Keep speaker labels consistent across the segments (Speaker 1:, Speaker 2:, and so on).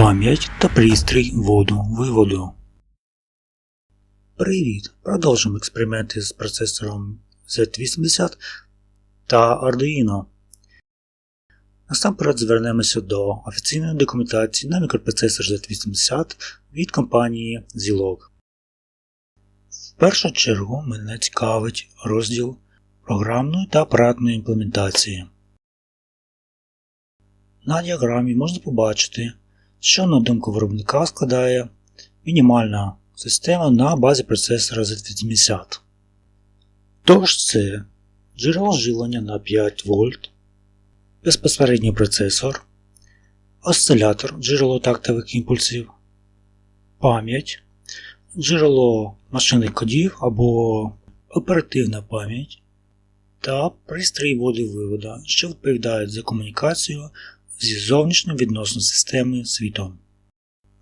Speaker 1: Пам'ять та пристрій воду виводу. Привіт! Продовжимо експерименти з процесором Z80 та Arduino. Насамперед звернемося до офіційної документації на мікропроцесор Z80 від компанії Zilog. В першу чергу мене цікавить розділ програмної та апаратної імплементації. На діаграмі можна побачити, що на думку виробника складає мінімальна система на базі процесора Z80. Тож це джерело живлення на 5 вольт, безпосередній процесор, осцилятор джерело тактових імпульсів, пам'ять, джерело машинних кодів або оперативна пам'ять та пристрій вводу-виводу, що відповідають за комунікацію зі зовнішнім відносно системи світом.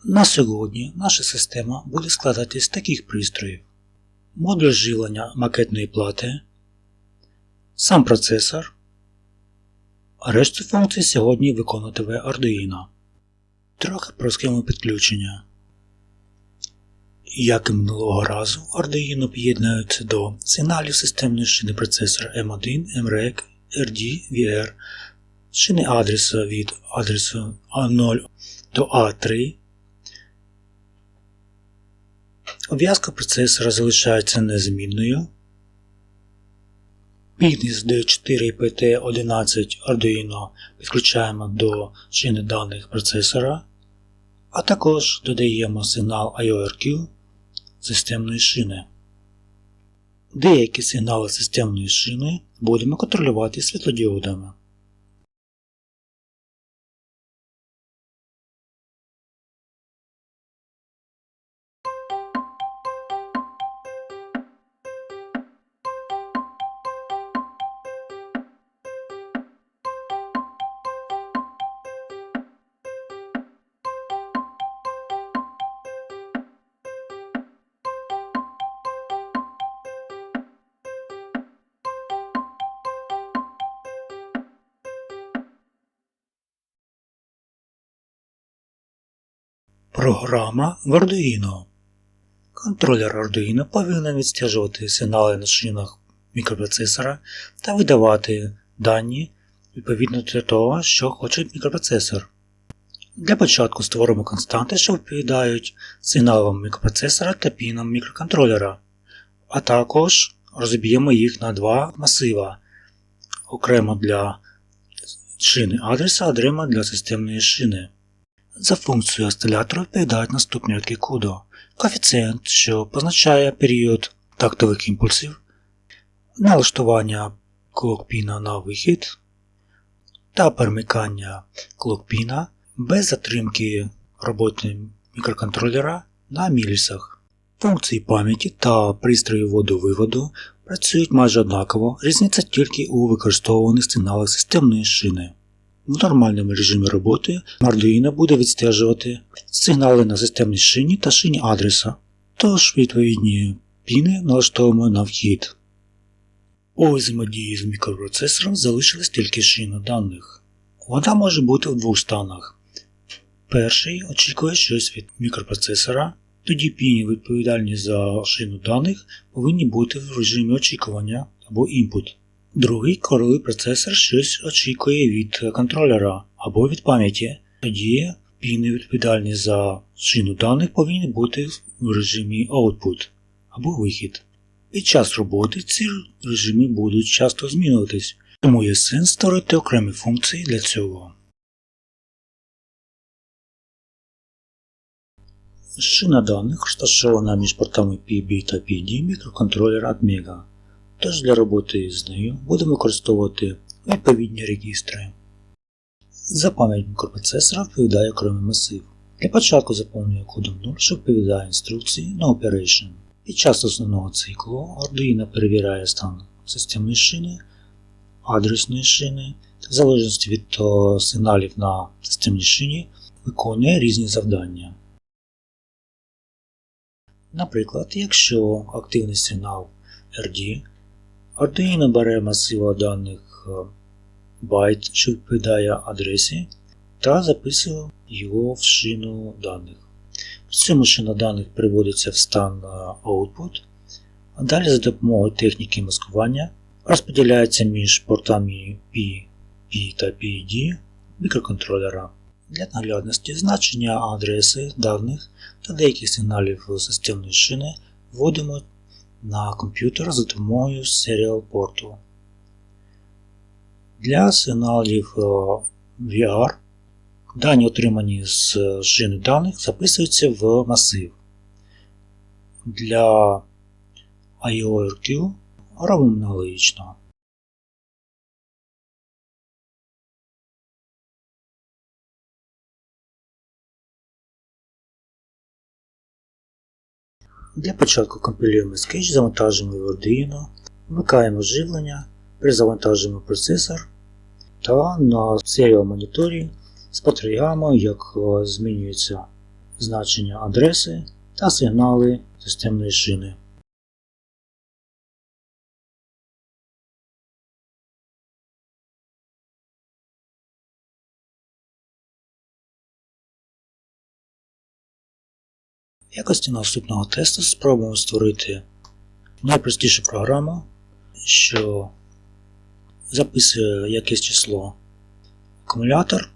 Speaker 1: На сьогодні наша система буде складатись з таких пристроїв: модуль живлення макетної плати, сам процесор, а решту функцій сьогодні виконуватиме Arduino. Трохи про схему підключення. Як і минулого разу, Arduino під'єднується до сигналів системної шини процесора M1, MREC, RD, VR шини адреса від адресу А0 до А3. Обв'язка процесора залишається незмінною. Пін з D4 і PT11 Arduino підключаємо до шини даних процесора, а також додаємо сигнал IORQ системної шини. Деякі сигнали системної шини будемо контролювати світлодіодами. Програма в Arduino. Контролер Arduino повинен відстежувати сигнали на шинах мікропроцесора та видавати дані відповідно до того, що хоче мікропроцесор. Для початку створимо константи, що відповідають сигналам мікропроцесора та пінам мікроконтролера, а також розб'ємо їх на два масива окремо для шини адреса, окремо для системної шини. За функцією осцилятора відповідають наступні рядки коду. Коефіцієнт, що позначає період тактових імпульсів, налаштування клокпіна на вихід та перемикання клокпіна без затримки роботи мікроконтролера на мілісах. Функції пам'яті та пристрої вводу-виводу працюють майже однаково, різниця тільки у використовуваних сигналах системної шини. В нормальному режимі роботи Arduino буде відстежувати сигнали на системній шині та шині адреса, тож відповідні піни налаштовуємо на вхід. У взаємодії з мікропроцесором залишилась тільки шина даних. Вона може бути в двох станах. Перший очікує щось від мікропроцесора, тоді піні, відповідальні за шину даних, повинні бути в режимі очікування або інпут. Другий, коли процесор щось очікує від контролера або від пам'яті, тоді піни відповідальні за шину даних повинні бути в режимі Output або вихід. Під час роботи ці режими будуть часто змінюватись, тому є сенс створити окремі функції для цього. Шина даних розташована між портами PB та PD мікроконтролера Atmega. Тож для роботи з нею будемо використовувати відповідні регістри. За пам'ять мікропроцесора відповідає окремий масив. Для початку заповнює кодом 0, що відповідає інструкції на Operation. Під час основного циклу Arduino перевіряє стан системної шини, адресної шини та в залежності від сигналів на системній шині виконує різні завдання. Наприклад, якщо активний сигнал RD Arduino бере масива даних byte, що відповідає адресі, та записую його в шину даних. В цьому шина даних переводиться в стан output, а далі за допомогою техніки маскування розподіляється між портами P, та PID мікроконтролера. Для наглядності значення адреси даних та деяких сигналів системної шини вводимо на комп'ютер за допомогою Serial порту. Для сигналів VR дані, отримані з шини даних, записуються в масив. Для IORQ робимо аналогічно. Для початку компілюємо скетч, завантажуємо в Arduino, вмикаємо живлення, перезавантажуємо процесор та на serial моніторі спостерігаємо, як е, змінюється значення адреси та сигнали системної шини. В якості наступного тесту спробуємо створити найпростішу програму, що записує якесь число акумулятор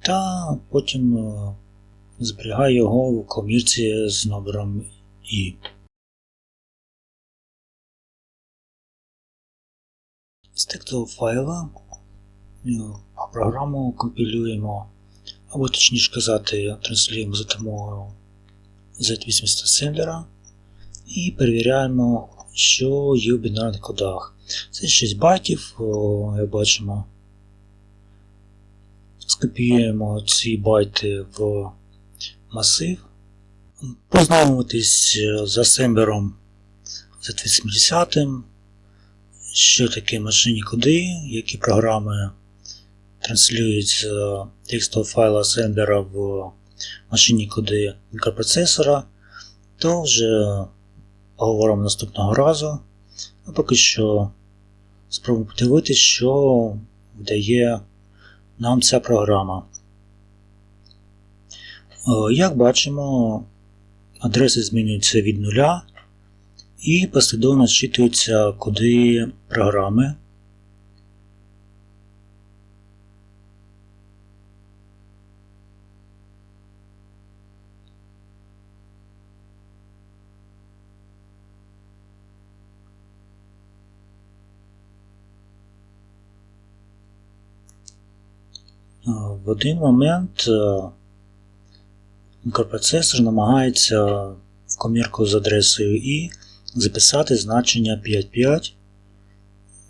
Speaker 1: та потім е, зберігає його в комірці з номером І. З текстового файла е, програму компілюємо, або точніше казати, транслюємо за допомогою Z80 асемблера і перевіряємо, що є в бінарних кодах. Це 6 байтів, як бачимо. Скопіюємо ці байти в масив. Познайомитись з асемблером Z80, що таке машинні коди, які програми транслюють з текстового файла асемблера в машинні коди мікропроцесора, то вже поговоримо наступного разу. А поки що спробуємо подивитися, що вдає нам ця програма. Е, як бачимо, адреси змінюються від нуля і послідовно зчитуються коди програми. В один момент е, мікропроцесор намагається в комірку з адресою І записати значення 5.5,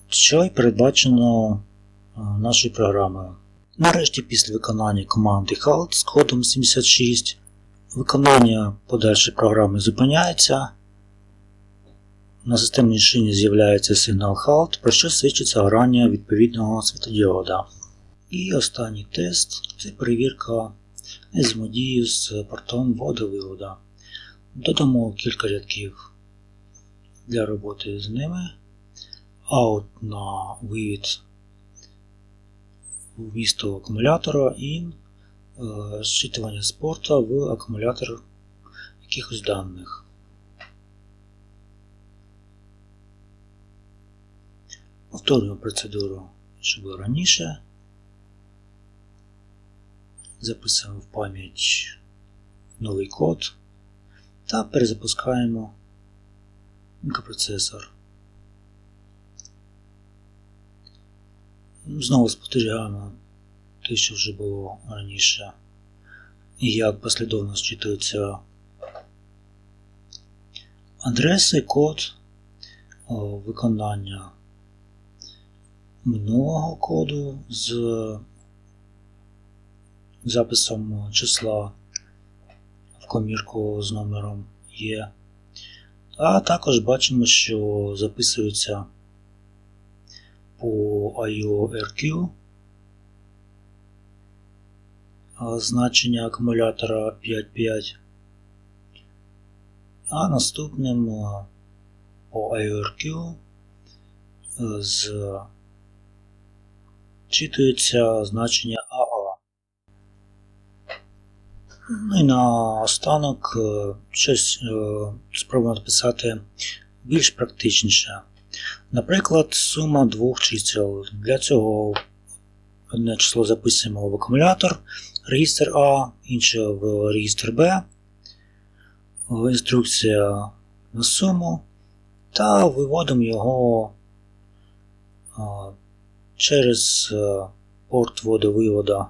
Speaker 1: що й передбачено е, нашою програмою. Нарешті, після виконання команди HALT з кодом 76, виконання подальшої програми зупиняється. На системній шині з'являється сигнал HALT, про що свідчить загорання відповідного світодіода. І останній тест це перевірка взаємодії з портом водовивода. Додамо кілька рядків для роботи з ними. Out на вивід вмісту акумулятора in е, зчитування з порта в акумулятор якихось даних. Повторюємо процедуру, що було раніше записуємо в пам'ять новий код та перезапускаємо мікропроцесор. Знову спостерігаємо те, що вже було раніше, як послідовно зчитуються адреси, код, виконання минулого коду з записом числа в комірку з номером є. А також бачимо, що записується по IORQ значення акумулятора 5.5, а наступним по IORQ зчитується значення Ну і наостанок е, щось е, спробуємо написати більш практичніше. Наприклад, сума двох чисел. Для цього одне число записуємо в акумулятор, реєстр А, інше в реєстр Б, в інструкція на суму та виводимо його через е, порт вводу-виводу.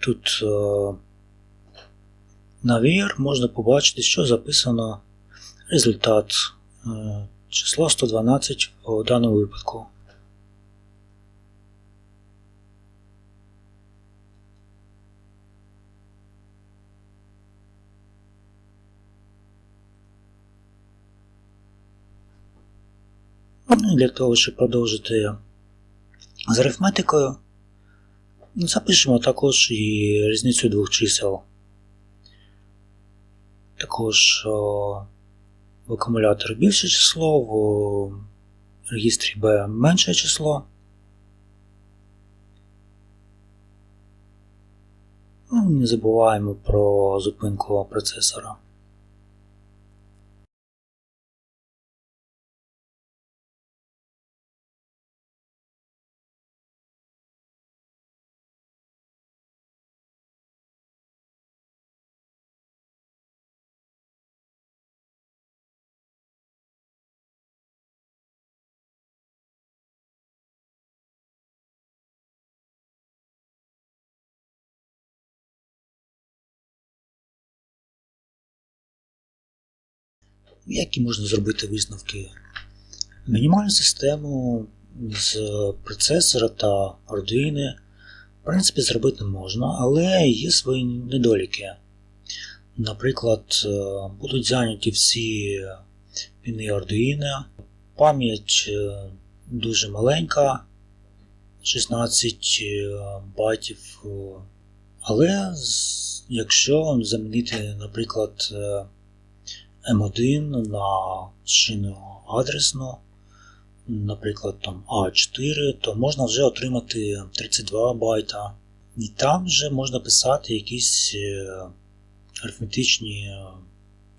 Speaker 1: Тут е, на VR можна побачити, що записано результат число 112 у даному випадку. Для того, щоб продовжити з арифметикою, запишемо також і різницю двох чисел. Також о, в акумулятор більше число, в регістрі B менше число. Ну, Не забуваємо про зупинку процесора. Які можна зробити висновки? Мінімальну систему з процесора та Arduino в принципі зробити можна, але є свої недоліки. Наприклад, е, будуть зайняті всі піни Arduino, пам'ять е, дуже маленька, 16 е, байтів. Але якщо замінити, наприклад, М1 на шину адресну, наприклад, там А4, то можна вже отримати 32 байта. І там вже можна писати якісь арифметичні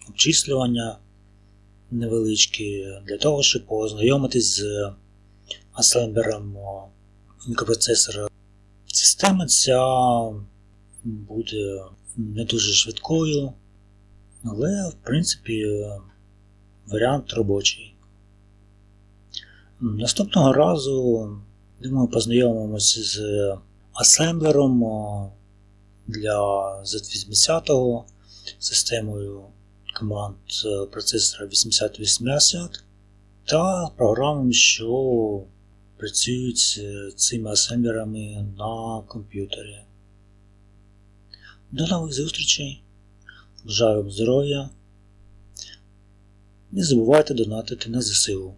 Speaker 1: обчислювання невеличкі, для того, щоб познайомитись з асемблером мікропроцесора. Система ця буде не дуже швидкою. Але, в принципі, варіант робочий. Наступного разу, думаю, познайомимося з асемблером для Z80 системою команд процесора 8080 та програмами, що працюють з цими асемблерами на комп'ютері. До нових зустрічей! Бажаю здоров'я. Не забувайте донатити на ЗСУ.